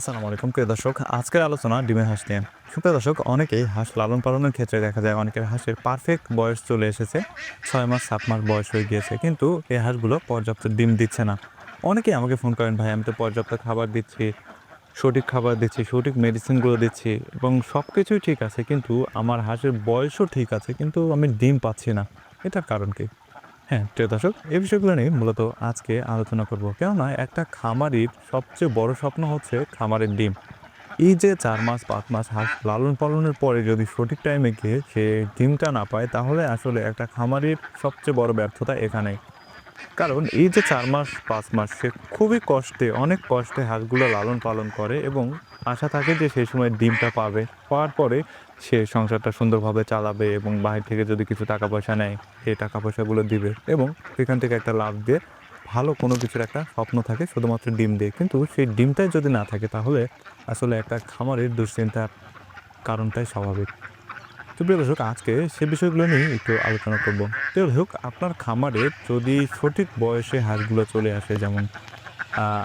আসসালামু আলাইকুম, প্রিয় দর্শক। আজকের আলোচনা ডিমের হাঁস নিয়ে। সুপ্রিয় দর্শক, অনেকেই হাঁস লালন পালনের ক্ষেত্রে দেখা যায় অনেকের হাঁসের পারফেক্ট বয়স চলে এসেছে। ছয় মাস, সাত মাস বয়স হয়ে গিয়েছে, কিন্তু এই হাঁসগুলো পর্যাপ্ত ডিম দিচ্ছে না। অনেকেই আমাকে ফোন করেন, ভাই, আমি তো পর্যাপ্ত খাবার দিচ্ছি, সঠিক খাবার দিচ্ছি, সঠিক মেডিসিনগুলো দিচ্ছি, এবং সব কিছুই ঠিক আছে, কিন্তু আমার হাঁসের বয়সও ঠিক আছে, কিন্তু আমি ডিম পাচ্ছি না। এটার কারণ কি? হ্যাঁ প্রিয় এই বিষয়গুলো নিয়ে মূলত আজকে আলোচনা করব। কেননা একটা খামারির সবচেয়ে বড় স্বপ্ন হচ্ছে খামারের ডিম। এই যে চার মাস, পাঁচ মাস হাঁস লালন পালনের পরে যদি সঠিক টাইমে গিয়ে সে ডিমটা না পায়, তাহলে আসলে একটা খামারির সবচেয়ে বড় ব্যর্থতা এখানে কারণ এই যে চার মাস, পাঁচ মাস, সে খুবই কষ্টে, অনেক কষ্টে হাঁসগুলো লালন পালন করে এবং আশা থাকে যে সেই সময় ডিমটা পাবে। পাওয়ার পরে সে সংসারটা সুন্দরভাবে চালাবে এবং বাইরে থেকে যদি কিছু টাকা পয়সা নেয় সেই টাকা পয়সাগুলো দিবে এবং সেখান থেকে একটা লাভ দিয়ে ভালো কোনো কিছুর একটা স্বপ্ন থাকে শুধুমাত্র ডিম দিয়ে। কিন্তু সেই ডিমটাই যদি না থাকে তাহলে আসলে একটা খামারের দুশ্চিন্তার কারণটাই স্বাভাবিক। তো প্রিয় দর্শক, আজকে সে বিষয়গুলো নিয়ে একটু আলোচনা করব। প্রিয় দর্শক আপনার খামারে যদি সঠিক বয়সে হাঁসগুলো চলে আসে, যেমন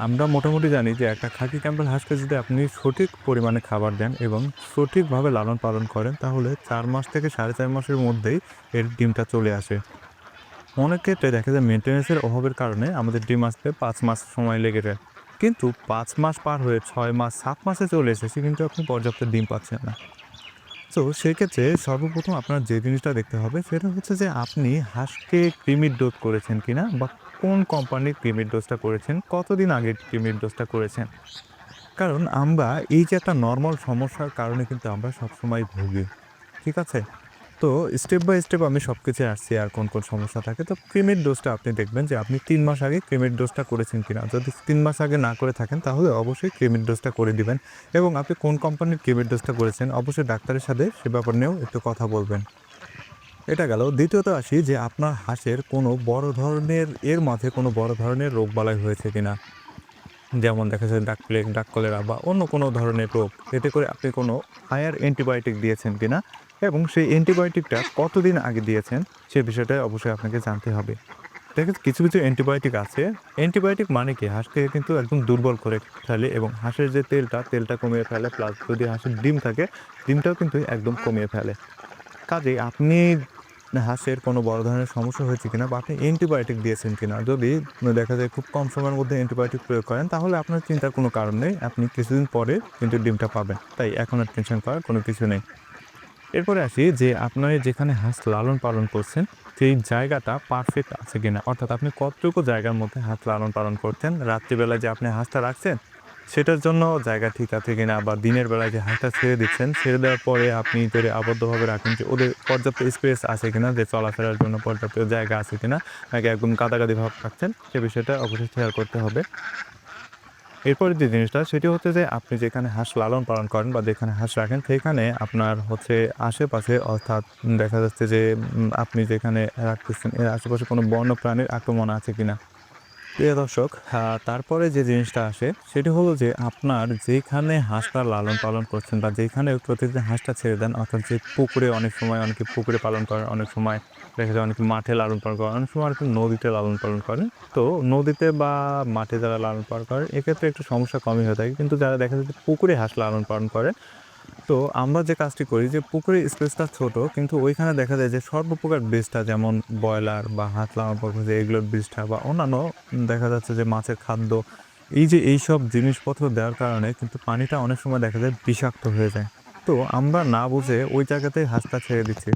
আমরা মোটামুটি জানি যে একটা খাকি ক্যাম্পেল হাঁসকে যদি আপনি সঠিক পরিমাণে খাবার দেন এবং সঠিকভাবে লালন পালন করেন, তাহলে চার মাস থেকে সাড়ে চার মাসের মধ্যেই এর ডিমটা চলে আসে। অনেক ক্ষেত্রে দেখা যায় মেনটেন্যান্সের অভাবের কারণে আমাদের ডিম আসতে পাঁচ মাস সময় লেগে যায়। কিন্তু পাঁচ মাস পার হয়ে ছয় মাস, সাত মাসে চলে এসেছে, কিন্তু আপনি পর্যাপ্ত ডিম পাচ্ছেন না। তো সেক্ষেত্রে সর্বপ্রথম আপনার যে জিনিসটা দেখতে হবে, সেটা হচ্ছে যে আপনি হাঁসকে ক্রিমির ডোজ করেছেন কিনা বা কোন কোম্পানির ক্রিমির ডোজটা করেছেন? কতদিন আগে ক্রিমির ডোজটা করেছেন? কারণ আমরা এই যে একটা নর্মাল সমস্যার কারণে কিন্তু আমরা সবসময় ভুগি, ঠিক আছে? তো স্টেপ বাই স্টেপ আমি সব কিছু আসছি আর কোন কোন সমস্যা থাকে। তো ক্রিমির ডোজটা আপনি দেখবেন যে আপনি তিন মাস আগে ক্রিমির ডোজটা করেছেন কিনা। যদি তিন মাস আগে না করে থাকেন, তাহলে অবশ্যই ক্রিমির ডোজটা করে দিবেন। এবং আপনি কোন কোম্পানির ক্রিমির ডোজটা করেছেন, অবশ্যই ডাক্তারের সাথে সে ব্যাপার নিয়েও একটু কথা বলবেন। এটা গেল। দ্বিতীয়ত আসি যে আপনার হাঁসের কোনো বড় ধরনের, এর মাঝে কোনো বড় ধরনের রোগ বালাই হয়েছে কিনা। যেমন দেখা যায় ডাক প্লেগ ডাক কলেরা বা অন্য কোনো ধরনের রোগ। এতে করে আপনি কোনো হায়ার অ্যান্টিবায়োটিক দিয়েছেন কিনা এবং সেই অ্যান্টিবায়োটিকটা কতদিন আগে দিয়েছেন, সে বিষয়টা অবশ্যই আপনাকে জানতে হবে। দেখেন কিছু কিছু অ্যান্টিবায়োটিক আছে। অ্যান্টিবায়োটিক মানে কি? হাঁসকে কিন্তু একদম দুর্বল করে ফেলে এবং হাঁসের যে তেলটা তেলটা কমিয়ে ফেলে প্লাস যদি হাঁসের ডিম থাকে, ডিমটাও কিন্তু একদম কমিয়ে ফেলে। কাজেই আপনি হাঁসের কোনো বড় ধরনের সমস্যা হয়েছে কিনা বা আপনি অ্যান্টিবায়োটিক দিয়েছেন কিনা? যদি দেখা যায় খুব কম সময়ের মধ্যে অ্যান্টিবায়োটিক প্রয়োগ করেন, তাহলে আপনার চিন্তার কোনো কারণ নেই। আপনি কিছুদিন পরে কিন্তু ডিমটা পাবেন। তাই এখন আর টেনশন করার কোনো কিছু নেই। এরপরে আসি যে আপনার যেখানে হাঁস লালন পালন করছেন, সেই জায়গাটা পারফেক্ট আছে কিনা? অর্থাৎ আপনি কতটুকু জায়গার মধ্যে হাঁস লালন পালন করছেন? রাত্রিবেলায় যে আপনি হাঁসটা রাখছেন সেটার জন্য জায়গা ঠিক আছে কিনা বা দিনের বেলায় যে হাঁসটা ছেড়ে দিচ্ছেন, ছেড়ে দেওয়ার পরে আপনি ধরে আবদ্ধভাবে রাখেন যে ওদের পর্যাপ্ত স্পেস আছে কিনা, যে চলাফেরার জন্য পর্যাপ্ত জায়গা আছে কিনা, নাকি একদম কাদাকাদি ভাব রাখছেন সে বিষয়টা অবশ্যই খেয়াল করতে হবে। এরপরে যে জিনিসটা, সেটি হচ্ছে যে আপনি যেখানে হাঁস লালন পালন করেন বা যেখানে হাঁস রাখেন, সেখানে আপনার হচ্ছে আশেপাশে, অর্থাৎ দেখা যাচ্ছে যে আপনি যেখানে রাখতেছেন, এর আশেপাশে কোনো বন্য প্রাণীর আক্রমণ আছে কিনা। প্রিয় দর্শক তারপরে যে জিনিসটা আসে, সেটি হলো যে আপনার যেখানে হাঁসটা লালন পালন করছেন বা যেখানে প্রতিদিন হাঁসটা ছেড়ে দেন, অর্থাৎ যে পুকুরে অনেক সময়, অনেকে পুকুরে পালন করেন, অনেক সময় দেখা যায় অনেকে মাঠে লালন পালন করেন, অনেক সময় অনেকে নদীতে লালন পালন করেন। তো নদীতে বা মাঠে যারা লালন পালন করেন, এক্ষেত্রে একটু সমস্যা কমই হয়ে থাকে। কিন্তু যারা দেখা যায় যে পুকুরে হাঁস লালন পালন করে তো আমরা যে কাজটি করি যে পুকুরের স্পেসটা ছোট, কিন্তু ওইখানে দেখা যায় যে সর্বপ্রকার বীজটা যেমন ব্রয়লার বা হাত লাগানো পর যে এগুলোর বীজটা বা অন্যান্য দেখা যাচ্ছে যে মাছের খাদ্য, এই যে এই সব জিনিসপত্র দেওয়ার কারণে কিন্তু পানিটা অনেক সময় দেখা যায় বিষাক্ত হয়ে যায়। তো আমরা না বুঝে ওই জায়গাতেই হাঁসটা ছেড়ে দিচ্ছি।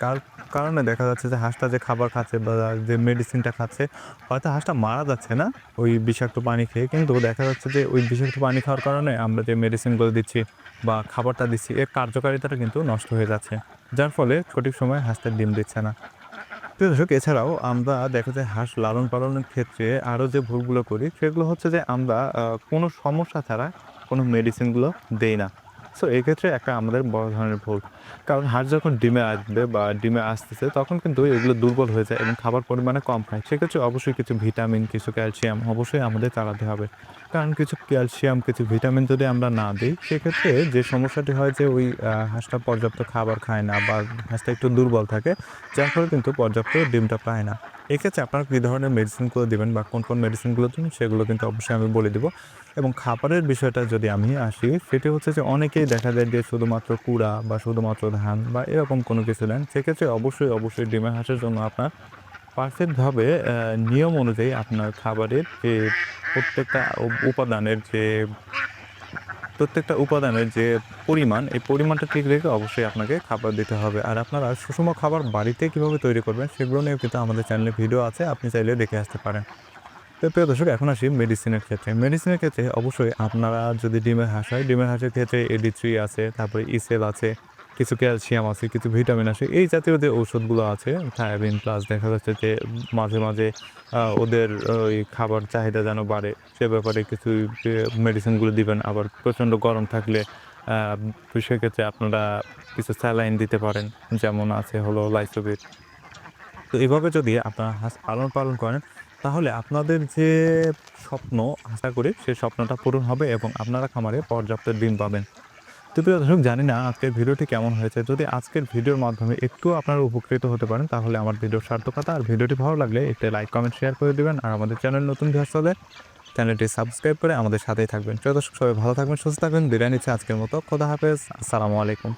কার কারণে দেখা যাচ্ছে যে হাঁসটা যে খাবার খাচ্ছে বা যে মেডিসিনটা খাচ্ছে, হয়তো হাঁসটা মারা যাচ্ছে না ওই বিষাক্ত পানি খেয়ে। কিন্তু দেখা যাচ্ছে যে ওই বিষাক্ত পানি খাওয়ার কারণে আমরা যে মেডিসিনগুলো দিচ্ছি বা খাবারটা দিচ্ছি, এর কার্যকারিতাটা কিন্তু নষ্ট হয়ে যাচ্ছে। যার ফলে সঠিক সময় হাঁসটা ডিম দিচ্ছে না। প্রিয় দর্শক, এছাড়াও আমরা দেখা যায় হাঁস লালন পালনের ক্ষেত্রে আরও যে ভুলগুলো করি, সেগুলো হচ্ছে যে আমরা কোনো সমস্যা ছাড়া কোনো মেডিসিনগুলো দেই না। সো এক্ষেত্রে একটা আমাদের বড় ধরনের ভুল। কারণ হাঁস যখন ডিমে আসবে বা ডিমে আসতেছে, তখন কিন্তু এগুলো দুর্বল হয়ে যায় এবং খাবার পরিমাণে কম খায়। সেক্ষেত্রে অবশ্যই কিছু ভিটামিন, কিছু ক্যালসিয়াম অবশ্যই আমাদের চালাতে হবে। কারণ কিছু ক্যালসিয়াম, কিছু ভিটামিন যদি আমরা না দিই, সেক্ষেত্রে যে সমস্যাটি হয় যে ওই হাঁসটা পর্যাপ্ত খাবার খায় না বা হাঁসটা একটু দুর্বল থাকে, যার ফলে কিন্তু পর্যাপ্ত ডিমটা পায় না। এক্ষেত্রে আপনারা কী ধরনের মেডিসিনগুলো দেবেন বা কোন কোন মেডিসিনগুলো দেবেন, সেগুলো কিন্তু অবশ্যই আমি বলে দেবো। এবং খাবারের বিষয়টা যদি আমি আসি, সেটি হচ্ছে যে অনেকেই দেখা যায় যে শুধুমাত্র কুড়া বা শুধুমাত্র ধান বা এরকম কোনো কিছু দেন, সেক্ষেত্রে অবশ্যই অবশ্যই ডিমের হাঁসের জন্য আপনার পারফেক্টভাবে নিয়ম অনুযায়ী আপনার খাবারের যে প্রত্যেকটা উপাদানের যে প্রত্যেকটা উপাদানের যে পরিমাণ, এই পরিমাণটা ঠিক রেখে অবশ্যই আপনাকে খাবার দিতে হবে। আর আপনারা সুষম খাবার বাড়িতে কীভাবে তৈরি করবেন সেগুলো নিয়েও কিন্তু আমাদের চ্যানেলে ভিডিও আছে, আপনি চাইলে দেখে আসতে পারেন। তো প্রিয় দর্শক, এখন আসি মেডিসিনের ক্ষেত্রে। মেডিসিনের ক্ষেত্রে অবশ্যই আপনারা যদি ডিমের হাঁস হয়, ডিমের হাঁসের ক্ষেত্রে এডি থ্রি আছে, তারপরে ইসেল আছে কিছু ক্যালসিয়াম আছে, কিছু ভিটামিন আছে, এই জাতীয় যে ওষুধগুলো আছে, থায়াবিন প্লাস দেখা যাচ্ছে যে মাঝে মাঝে ওদের ওই খাবার চাহিদা যেন বাড়ে, সে ব্যাপারে কিছু মেডিসিনগুলো দিবেন। আবার প্রচণ্ড গরম থাকলে সেক্ষেত্রে আপনারা কিছু স্যালাইন দিতে পারেন, যেমন আছে হলো লাইসোবিট তো এভাবে যদি আপনারা হাঁস পালন পালন করেন, তাহলে আপনাদের যে স্বপ্ন, আশা করি সেই স্বপ্নটা পূরণ হবে এবং আপনারা খামারে পর্যাপ্ত ডিম পাবেন। তো প্রিয় দর্শক, জানি না আজকের ভিডিওটি কেমন হয়েছে। যদি আজকের ভিডিওর মাধ্যমে একটু আপনারা উপকৃত হতে পারেন, তাহলে আমার ভিডিওর সার্থকতা আর ভিডিওটি ভালো লাগলে একটা লাইক, কমেন্ট, শেয়ার করে দিবেন আর আমাদের চ্যানেল নতুন ভিডিও চ্যানেলটি সাবস্ক্রাইব করে আমাদের সাথেই থাকবেন। প্রিয় দর্শক, সবাই ভালো থাকবেন, সুস্থ থাকবেন। বিরিয়ানি আজকের মতো। খোদা হাফেজ। আসসালামু আলাইকুম।